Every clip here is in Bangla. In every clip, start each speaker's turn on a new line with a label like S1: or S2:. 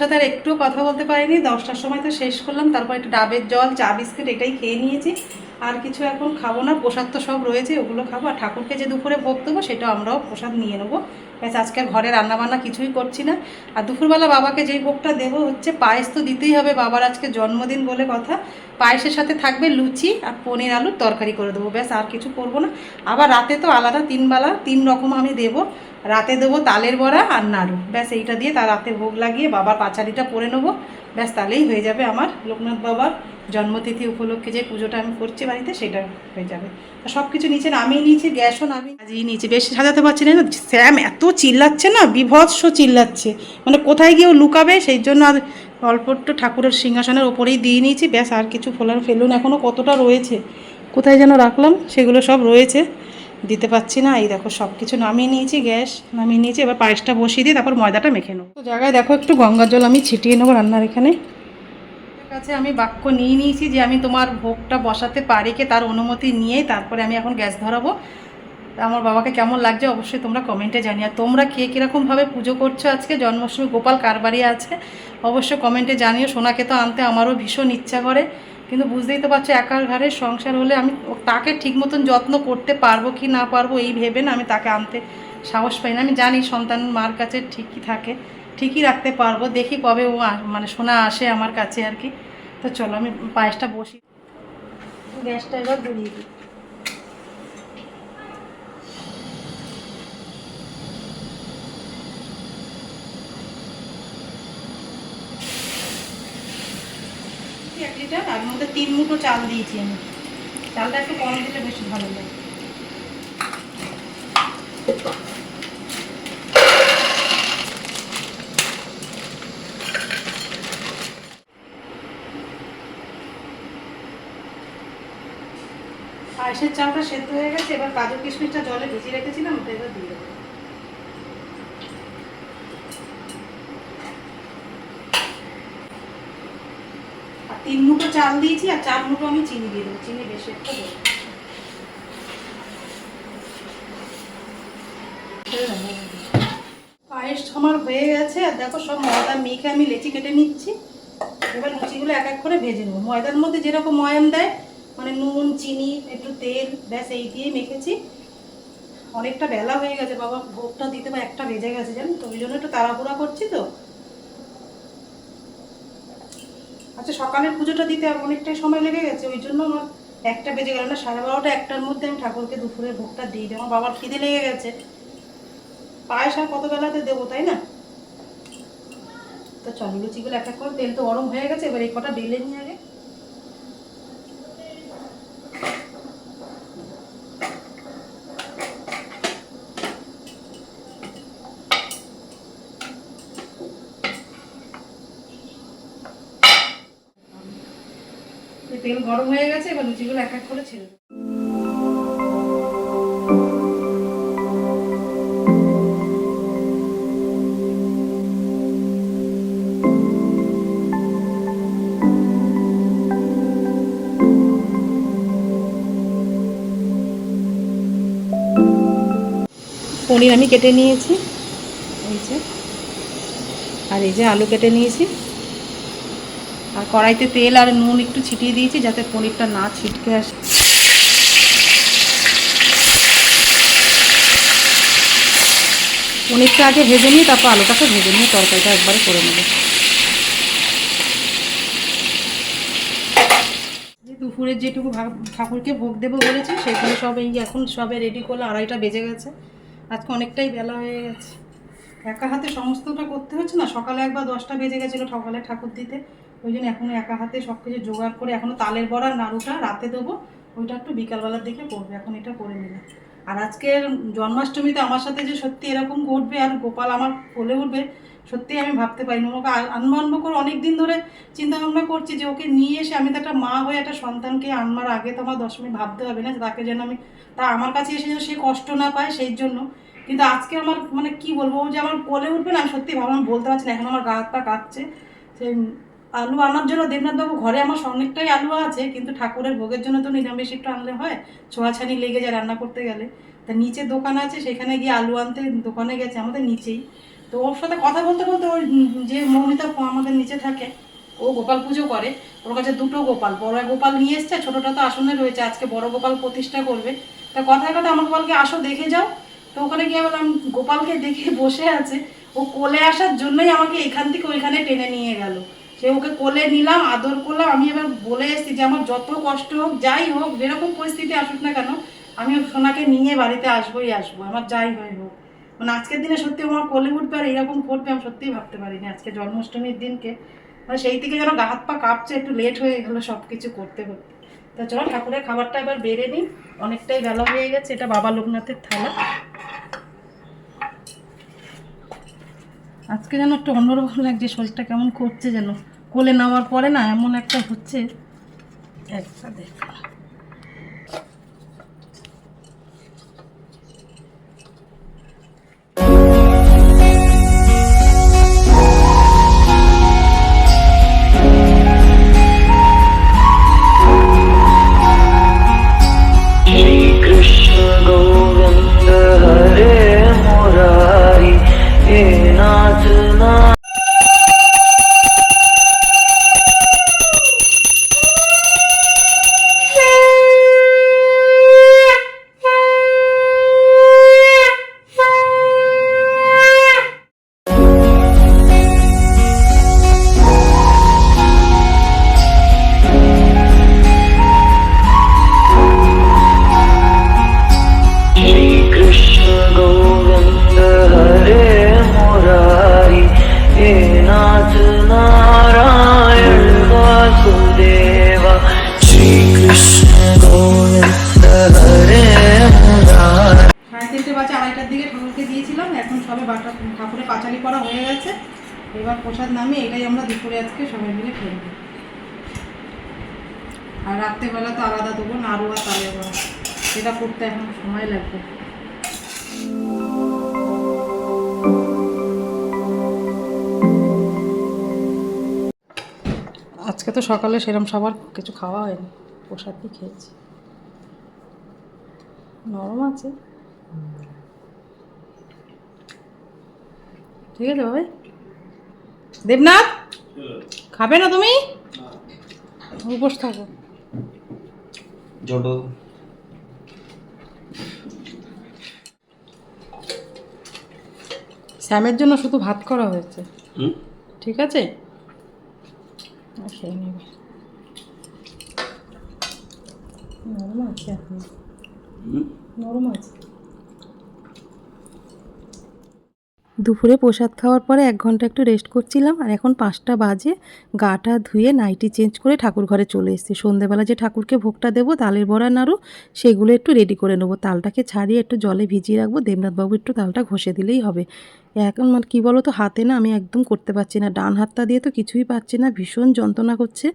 S1: সাথে আর একটু কথা বলতে পারিনি। দশটার সময় তো শেষ করলাম, তারপর একটু ডাবের জল, চা, বিস্কিট এটাই খেয়ে নিয়েছি। আর কিছু এখন খাব না, প্রসাদ তো সব রয়েছে, ওগুলো খাব। আর ঠাকুরকে যে দুপুরে ভোগ দেবো সেটা আমরাও প্রসাদ নিয়ে নেব। ব্যাস, আজকে ঘরে রান্নাবান্না কিছুই করছি না। আর দুপুরবেলা বাবাকে যেই ভোগটা দেবো হচ্ছে, পায়েস তো দিতেই হবে বাবার আজকে জন্মদিন বলে কথা। পায়েসের সাথে থাকবে লুচি আর পনির আলুর তরকারি করে দেবো। ব্যাস, আর কিছু করব না। আবার রাতে তো আলাদা তিনবেলা, তিন রকম আমি দেবো। রাতে দেবো তালের বড়া আর নাড়ু। ব্যাস, এইটা দিয়ে তার রাতে ভোগ লাগিয়ে বাবার পাচারিটা পরে নেব। ব্যাস, তাহলেই হয়ে যাবে আমার লোকনাথ বাবার জন্মতিথি উপলক্ষে যে পুজোটা আমি করছি বাড়িতে, সেটা হয়ে যাবে। তা সব কিছু নিচে নামিয়ে নিয়েছি, গ্যাসও নামিয়ে আজিয়ে নিয়েছি। বেশি, সাজাতে পারছি না স্যাম এত চিল্লাচ্ছে না, বিভৎস চিল্লাচ্ছে। মানে কোথায় গিয়েও লুকাবে, সেই জন্য আর অল্প একটু ঠাকুরের সিংহাসনের ওপরেই দিয়ে নিয়েছি। ব্যাস, আর কিছু ফোলার ফেলুন এখনও কতটা রয়েছে, কোথায় যেন রাখলাম, সেগুলো সব রয়েছে। দিতে পারছি না। এই দেখো সব কিছু নামিয়ে নিয়েছি, গ্যাস নামিয়ে নিয়েছি। এবার পায়েসটা বসিয়ে দিয়ে তারপর ময়দাটা মেখে নেব। তো জায়গায় দেখো একটু গঙ্গার জল আমি ছিটিয়ে নেব রান্নার এখানে। কাছে আমি বাক্য নিয়ে নিয়েছি যে আমি তোমার ভোগটা বসাতে পারি কি তার অনুমতি নিয়েই তারপরে আমি এখন গ্যাস ধরাবো। আমার বাবাকে কেমন লাগছে অবশ্যই তোমরা কমেন্টে জানিয়ে তোমরা কে কীরকমভাবে পুজো করছ আজকে? জন্মাষ্টমী গোপাল কারবারি আছে? অবশ্যই কমেন্টে জানিও। সোনাকে তো আনতে আমারও ভীষণ ইচ্ছা করে। কিন্তু বুঝতেই তো পারছ, একার ঘরে সংসার হলে আমি তাকে ঠিক মতন যত্ন করতে পারব কি না পারব এই ভেবে না আমি তাকে আনতে সাহস পাই না। আমি জানি সন্তান মার কাছে ঠিকই থাকে, ঠিকই রাখতে পারব, দেখি কবে ও মানে সোনা আসে আমার কাছে আর কি। তো চলো আমি পায়েসটা বসি গ্যাসটা এবার ধরিয়ে দিই। লিটার, আর মধ্যে তিন মুঠো চাল দিয়েছি আমি। চালটা একটু কম দিলে বেশি ভালো লাগে পায়েসের চালটা সেদ্ধ হয়ে গেছে, এবার কাজু কিশমিশটা জলে ভিজিয়ে রেখেছিলাম, ওটা এবার দিয়ে দেবো আর তিন মুঠো চাল দিয়েছি আর চার মুঠো আমি চিনি দিয়ে দেবো, চিনি বেশি পায়েস আমার হয়ে গেছে, আর দেখো সব ময়দা মেখে আমি লেচি কেটে নিচ্ছি। এবার লুচিগুলো এক এক করে ভেজে নেব। ময়দার মধ্যে যেরকম ময়াম দেয় মানে নুন, চিনি, একটু তেল, ব্যাস এই দিয়েই মেখেছি। অনেকটা বেলা হয়ে গেছে বাবা, ভোগটা দিতে বা একটা বেজে গেছে জানেন তো, ওই জন্য একটু তাড়াহুড়া করছি তো। আচ্ছা সকালের পুজোটা দিতে অনেকটাই সময় লেগে গেছে, ওই জন্য আমার একটা বেজে গেল না, সাড়ে বারোটা একটার মধ্যে আমি ঠাকুরকে দুপুরের ভোগটা দিয়ে দিই আমার বাবার খিদে লেগে গেছে। পায়েস আর কত বেলাতে দেবো, তাই না? তো চলো, লুচিগুলো এক এক করে তেল তো গরম হয়ে গেছে, এবার এই কটা বেলে নিয়ে আগে। তেল গরম হয়ে গেছে, এবার লুচিগুলো এক এক করে ছেড়ে দেবো পনির আমি কেটে নিয়েছি, এই যে। আর এই যে আলু কেটে নিয়েছি। আর কড়াইতে তেল আর নুন একটু ছিটিয়ে দিয়েছি যাতে পনিরটা না ছিটকে আসে। পনিরটা আগে ভেজে নিয়ে তারপর আলুটাকে ভেজে নিয়ে তরকারিটা একবারে করে নেব। দুপুরের যেটুকু ঠাকুরকে ভোগ দেবো বলেছি সেগুলো সব এই এখন সবে রেডি করলে আড়াইটা বেজে গেছে। আজকে অনেকটাই বেলা হয়ে গেছে। একা হাতে সমস্তটা করতে হচ্ছে না, সকালে একবার দশটা বেজে গেছিল সকালে ঠাকুর দিতে ওই জন্য এখনও একা হাতে সব কিছু জোগাড় করে এখনও তালের বড়া নাড়ুটা রাতে দেবো। ওইটা একটু বিকালবেলার দিকে করবে, এখন এটা করে নিলাম। আর আজকের জন্মাষ্টমীতে আমার সাথে যে সত্যি এরকম ঘটবে আর গোপাল আমার কোলে উঠবে, সত্যি আমি ভাবতে পারিনি। ওকে আ- আনব করে অনেক দিন ধরে চিন্তা ভাবনা করছি যে ওকে নিয়ে এসে আমি তো একটা মা হয়ে একটা সন্তানকে আনবার আগে তো আমার দশ মিনিট ভাবতে হবে না, তাকে যেন আমি তা আমার কাছে এসে যেন সে কষ্ট না পায় সেই জন্য। কিন্তু আজকে আমার মানে কি বলব যে আমার কোলে উঠবে না, আমি সত্যি ভাবলাম বলতে পারছি না, এখন আমার গা হাত পা সেই আলু আনার জন্য দেবনাথবাবু ঘরে আমার অনেকটাই আলু আছে, কিন্তু ঠাকুরের ভোগের জন্য তো নিরামিষ একটু আনলে হয়। ছোঁয়াছানি লেগে যায় রান্না করতে গেলে। তা নিচে দোকান আছে, সেখানে গিয়ে আলু আনতে দোকানে গেছে, আমাদের নিচেই। তো ওর সাথে কথা বলতে বলতে ওই যে মৌমিতা আমাদের নিচে থাকে, ও গোপাল পুজো করে। ওর কাছে দুটো গোপাল, বড় গোপাল নিয়ে এসছে ছোটোটা তো আসনে রয়েছে, আজকে বড় গোপাল প্রতিষ্ঠা করবে। তা কথায় কথা আমার গোপালকে, আসো দেখে যাও। তো ওখানে গিয়ে বললাম, গোপালকে দেখে বসে আছে। ও কোলে আসার জন্যই আমাকে এখান থেকে ওইখানে টেনে নিয়ে গেল। সে ওকে কোলে নিলাম, আদর করলাম, আমি এবার বলে এসেছি যে আমার যত কষ্ট হোক, যাই হোক, যেরকম পরিস্থিতি আসুক না কেন, আমি ওর সোনাকে নিয়ে বাড়িতে আসবোই আসব, আমার যাই হয় হোক। মানে আজকের দিনে সত্যি আমার কোলে উঠবে আর এরকম করবে, আমি সত্যিই ভাবতে পারিনি আজকে জন্মাষ্টমীর দিনকে। মানে সেই থেকে যেন গা হাত পা কাঁপছে, একটু লেট হয়ে গেলো সব কিছু করতে করতে। তো চলো, ঠাকুরের খাবারটা এবার বেড়ে নিই, অনেকটাই বেলা হয়ে গেছে, এটা বাবা লোকনাথের থালা। আজকে যেন একটা অন্যরকম লাগছে, শরীরটা কেমন করছে যেন। কোলে নেওয়ার পরে না এমন একটা হচ্ছে। একটা দেখ। Thank এবার প্রসাদ নামিয়ে এটাই আমরা দুপুরে আজকে সবাই মিলে খেয়ে নেব। আর রাত্রেবেলা তো আলাদা দেবো নাড়ু আর তালের বড়া। সেটা করতে এখন সময় লাগবে। আজকে তো সকালে সেরম সবার কিছু খাওয়া হয়নি প্রসাদই খেয়েছি। নরম আছে। ঠিক আছে ভাই দেবনাথ? খাবে না তুমি? উপোস থাকো।
S2: জটো
S1: স্যামের জন্য শুধু ভাত করা হয়েছে।
S2: হুম?
S1: ঠিক আছে? আর খেয়ে নেবে। নরম আছে নরম আছে?
S3: দুপুরে প্রসাদ খাওয়ার পরে এক ঘণ্টা একটু রেস্ট করছিলাম আর এখন পাঁচটা বাজে। গাটা ধুয়ে নাইটি চেঞ্জ করে ঠাকুর ঘরে চলে এসেছি। সন্ধেবেলা যে ঠাকুরকে ভোগটা দেবো, তালের বড়া, নাড়ু, সেগুলো একটু রেডি করে নেব। তালটাকে ছাড়িয়ে একটু জলে ভিজিয়ে রাখব। দেবনাথবাবু একটু তালটা ঘষে দিলেই হবে। এখন মানে কী বলো তো হাতে না আমি একদম করতে পারছি না। ডান হাতটা দিয়ে তো কিছুই পাচ্ছি না, ভীষণ যন্ত্রণা করছে।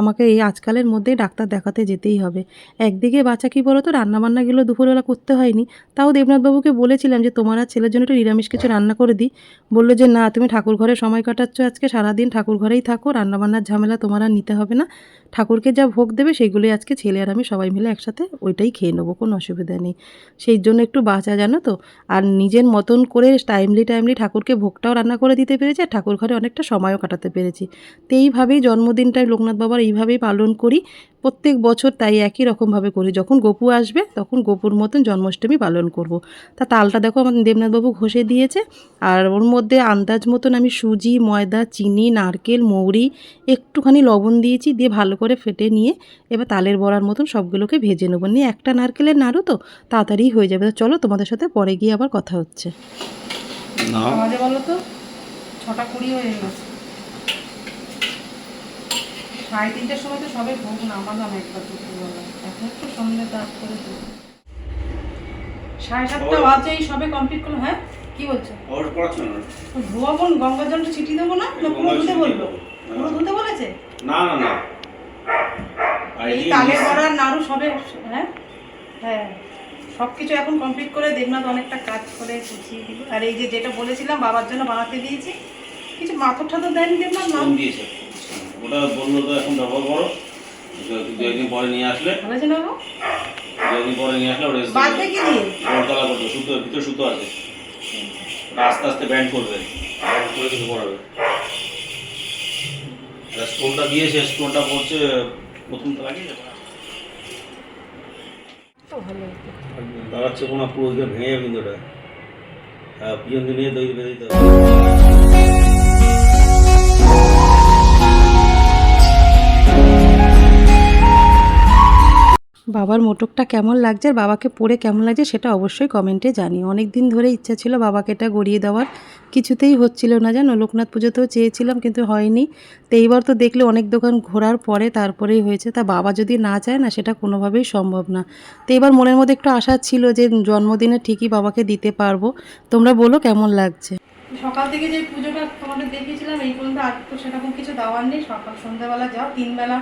S3: আমাকে এই আজকালের মধ্যেই ডাক্তার দেখাতে যেতেই হবে। একদিকে বাচ্চা কী বলো তো রান্নাবান্নাগুলো দুপুরবেলা করতে হয়নি। তাও দেবনাথবাবুকে বলেছিলাম যে, তোমার আর ছেলের জন্য একটু নিরামিষ কিছু রান্না করে দিই। বলল যে, না, তুমি ঠাকুর ঘরে সময় কাটাচ্ছ আজকে, সারাদিন ঠাকুর ঘরেই থাকো, রান্নাবান্নার ঝামেলা তোমার আর নিতে হবে না। ঠাকুরকে যা ভোগ দেবে, সেগুলোই আজকে ছেলে আর আমি সবাই মিলে একসাথে ওইটাই খেয়ে নেব, কোনো অসুবিধা নেই। সেই জন্য একটু বাঁচা, জানো তো? আর নিজের মতন করে টাইমলি টাইমলি ঠাকুরকে ভোগটাও রান্না করে দিতে পেরেছি আর ঠাকুর ঘরে অনেকটা সময়ও কাটাতে পেরেছি। তো এইভাবেই জন্মদিনটাই লোকনাথ বাবার এইভাবেই পালন করি। প্রত্যেক বছর তাই একই রকমভাবে করি। যখন গপু আসবে, তখন গপুর মতন জন্মাষ্টমী পালন করব। তা তালটা দেখো আমার দেবনাথবাবু ঘষে দিয়েছে। আর ওর মধ্যে আন্দাজ মতন আমি সুজি, ময়দা, চিনি, নারকেল, মৌরি, একটুখানি লবণ দিয়েছি দিয়ে ভালো করে ফেটে নিয়ে এবার তালের বড়ার মতন সবগুলোকে ভেজে নেব। নিয়ে একটা নারকেলের নাড়ু তো তাড়াতাড়ি হয়ে যাবে। চলো তোমাদের সাথে পরে গিয়ে আবার কথা হচ্ছে।
S2: না।
S1: আমাদের বলো তো? ছটা কুড়ি হয়ে গেছে। সাড়ে তিনটের সময় তো সবে ভোগ নামালাম একবার দুপুরবেলা এখন একটু সন্ধ্যে দাঁত করে দেবো সাড়ে সাতটা বাজে এই সবে কমপ্লিট করল হ্যাঁ? কি বলছো?
S2: ওর পড়াশোনা না।
S1: গঙ্গা জলটা দেবো না? না পুরো ধুতে বলব পুরো ধুতে বলেছে?
S2: না না না।
S1: এই
S2: এই
S1: তালের নাড়ু সবে হ্যাঁ? হ্যাঁ। সব কিছু এখন কমপ্লিট করে দেবনাথ অনেকটা কাজ করে গুছিয়ে দিল। আর এই যে যেটা বলেছিলাম বাবার জন্য বানাতে দিয়েছি কিছু মাথর ঠাথর দেয়নি দেবনাথ না
S2: ফোন দিয়েছে। ওটা বলল তো এখন ব্যবহার করো। দু একদিন পরে নিয়ে আসলে।
S1: ভালো না
S2: দু একদিন পরে নিয়ে আসলে ওটা
S1: বাঁধবে কি দিয়ে?
S2: ওর করতো সুতো ভিতরে সুতো আছে। ওটা আস্তে আস্তে ব্যান্ড করবে। ব্যান্ড করে কিছু করাবে। স্টোনটা দিয়েছে স্টোনটা পড়ছে প্রথম তো লাগিয়ে দাঁড়াচ্ছে কোনো পুরো ভেঙে যাবে কিন্তু ওটা। হ্যাঁ দিয়ে নিয়ে দই দিতে
S3: বাবার মোটকটা কেমন লাগছে আর বাবাকে পরে কেমন লাগছে সেটা অবশ্যই কমেন্টে জানি অনেক দিন ধরে ইচ্ছা ছিল বাবাকে এটা গড়িয়ে দেওয়ার। কিছুতেই হচ্ছিল না জানো? লোকনাথ পুজোতেও চেয়েছিলাম কিন্তু হয়নি। তো এইবার তো দেখলে অনেক দোকান ঘোরার পরে তারপরেই হয়েছে। তা বাবা যদি না চায় না, সেটা কোনোভাবেই সম্ভব না। তো এবার মনের মধ্যে একটু আশা ছিল যে জন্মদিনে ঠিকই বাবাকে দিতে পারব। তোমরা বলো কেমন লাগছে?
S1: সকাল থেকে যে পুজোটা তোমাদের দেখিয়েছিলাম, এই পর্যন্ত আর তো সেরকম কিছু দেওয়ার নেই। সকাল সন্ধ্যাবেলা যাও তিন বেলা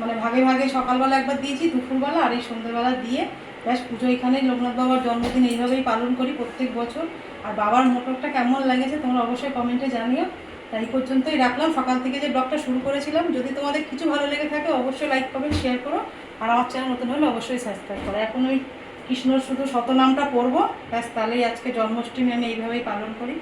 S1: মানে ভাগে ভাগে সকালবেলা একবার দিয়েছি, দুপুরবেলা আর এই সন্ধ্যাবেলা দিয়ে ব্যাস পুজো এখানে লোকনাথ বাবার জন্মদিন এইভাবেই পালন করি প্রত্যেক বছর। আর বাবার মোটরটা কেমন লাগেছে তোমরা অবশ্যই কমেন্টে জানিও। তাই পর্যন্তই রাখলাম। সকাল থেকে যে ব্লগটা শুরু করেছিলাম, যদি তোমাদের কিছু ভালো লেগে থাকে অবশ্যই লাইক, কমেন্ট, শেয়ার করো। আর আমার চ্যানেল নতুন হলে অবশ্যই সাবস্ক্রাইব করো। এখন ওই কৃষ্ণর শুধু শতনামটা পড়ব। ব্যাস তাহলেই আজকে জন্মাষ্টমী আমি এইভাবেই পালন করি।